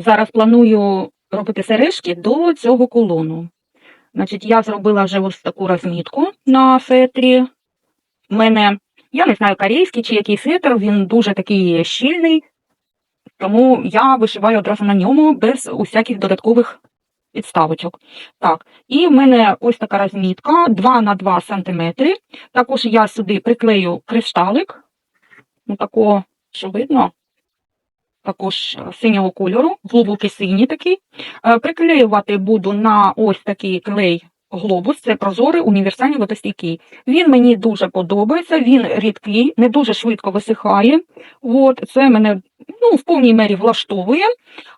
зараз планую робити сережки до цього колону. Значить, я зробила вже ось таку розмітку на фетрі. У мене, я не знаю, корейський чи який фетр, він дуже такий щільний, тому я вишиваю одразу на ньому без усяких додаткових підставочок. Так, і в мене ось така розмітка 2 на 2 см. Також я сюди приклею кришталик, ну, такого, що видно, також е, синього кольору, глибокий синій такий. Е, Приклеювати буду на ось такий клей глобус, це прозорий універсальний водостійкий. Він мені дуже подобається, він рідкий, не дуже швидко висихає. От, це мене ну, в повній мері влаштовує.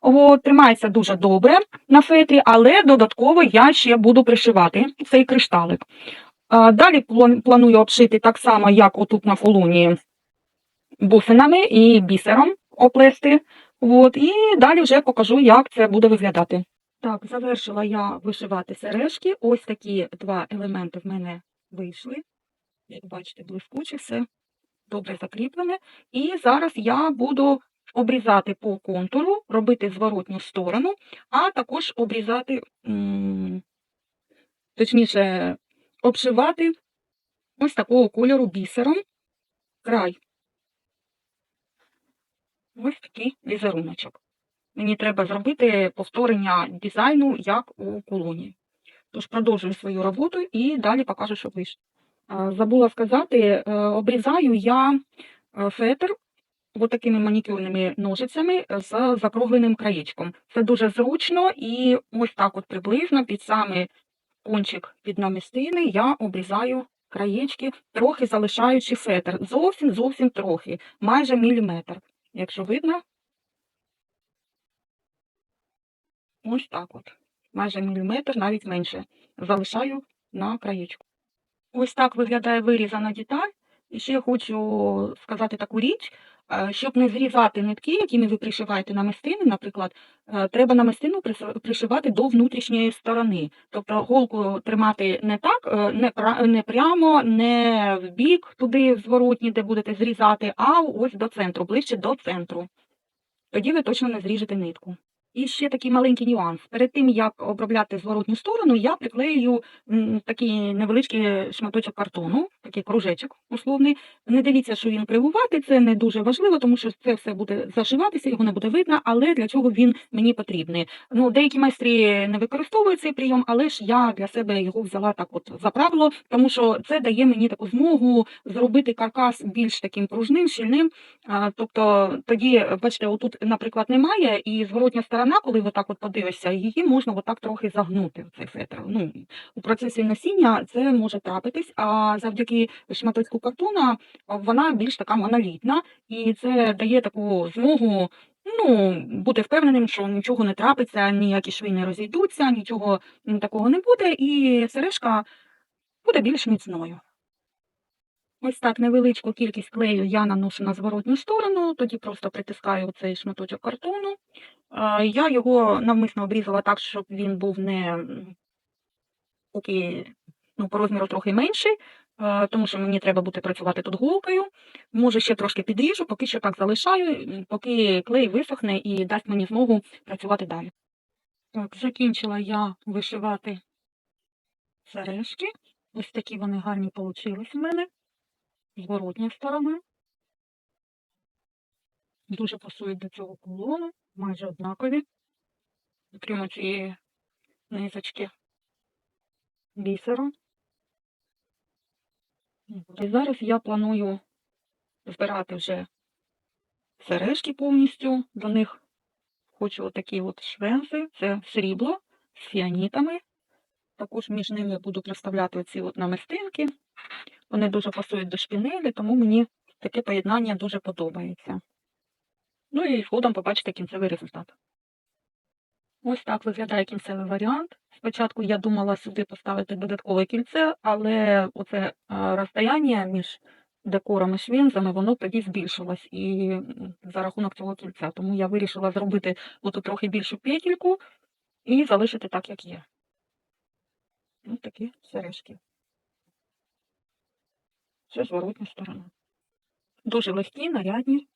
От, тримається дуже добре на фетрі, але додатково я ще буду пришивати цей кришталик. Далі планую обшити так само, як отут на фолуні бусинами і бісером оплести. От, і далі вже покажу, як це буде виглядати. Так, завершила я вишивати сережки. Ось такі два елементи в мене вийшли. Як бачите, блискуче, все добре закріплене. І зараз я буду обрізати по контуру, робити зворотню сторону, а також обрізати, точніше, обшивати ось такого кольору бісером край. Ось такий візеруночок. Мені треба зробити повторення дизайну, як у колоні. Тож продовжую свою роботу і далі покажу, що вийшло. Забула сказати, е, обрізаю я е, фетр такими манікюрними ножицями з закругленим краєчком. Це дуже зручно і ось так от приблизно під самий кончик під намистини я обрізаю краєчки, трохи залишаючи фетр. Зовсім зовсім трохи, майже міліметр. Якщо видно, ось так от. Майже міліметр, навіть менше. Залишаю на краєчку. Ось так виглядає вирізана деталь. І ще хочу сказати таку річ, щоб не зрізати нитки, якими ви пришиваєте намистини, наприклад, е, треба намистину пришивати до внутрішньої сторони. Тобто голку тримати не так, е, не, прямо, не в бік, туди зворотні, де будете зрізати, а ось до центру, ближче до центру. Тоді ви точно не зріжете нитку. І ще такий маленький нюанс. Перед тим, як обробляти зворотню сторону, я приклею такий невеличкий шматочок картону, такий кружечок условний. Не дивіться, що він кривуватий, це не дуже важливо, тому що це все буде зашиватися, його не буде видно, але для чого він мені потрібний. Ну, деякі майстри не використовують цей прийом, але ж я для себе його взяла так от за правило, тому що це дає мені таку змогу зробити каркас більш таким пружним, щільним. Тобто тоді, бачите, отут, наприклад, немає, і зворотня сторона, коли ви так от подивишся, її можна отак трохи загнути цей фетр. Ну, у процесі носіння це може трапитись, а завдяки шматочку картона вона більш така монолітна, і це дає таку змогу. Ну, бути впевненим, що нічого не трапиться, ніякі шви не розійдуться, нічого такого не буде, і сережка буде більш міцною. Ось так невеличку кількість клею я наношу на зворотню сторону, тоді просто притискаю цей шматочок картону. А, Я його навмисно обрізала так, щоб він був не такий, ну, по розміру трохи менший, тому що мені треба буде працювати тут голкою. Може, ще трошки підріжу, поки що так залишаю, поки клей висохне і дасть мені змогу працювати далі. Так, закінчила я вишивати сережки. Ось такі вони гарні вийшли в мене зворотня сторона. Дуже пасують до цього колону, майже однакові. Окрім цієї низочки бісеру. І зараз я планую збирати вже сережки повністю. До них хочу отакі от швензи. Це срібло з фіанітами. Також між ними буду представляти оці от намистинки. Вони дуже пасують до шпінелі, тому мені таке поєднання дуже подобається. Ну і згодом побачите кінцевий результат. Ось так виглядає кінцевий варіант. Спочатку я думала сюди поставити додаткове кільце, але оце розстояння між декором і швінзами, воно тоді збільшилось і за рахунок цього кільця. Тому я вирішила зробити оту трохи більшу петельку і залишити так, як є. Ось такі сережки. Це зворотня сторона. Дуже легкі, нарядні.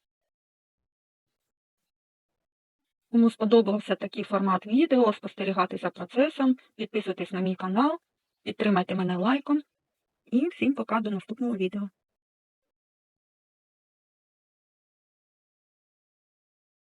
Кому сподобався такий формат відео, спостерігати за процесом, підписуйтесь на мій канал, підтримайте мене лайком. І всім пока до наступного відео.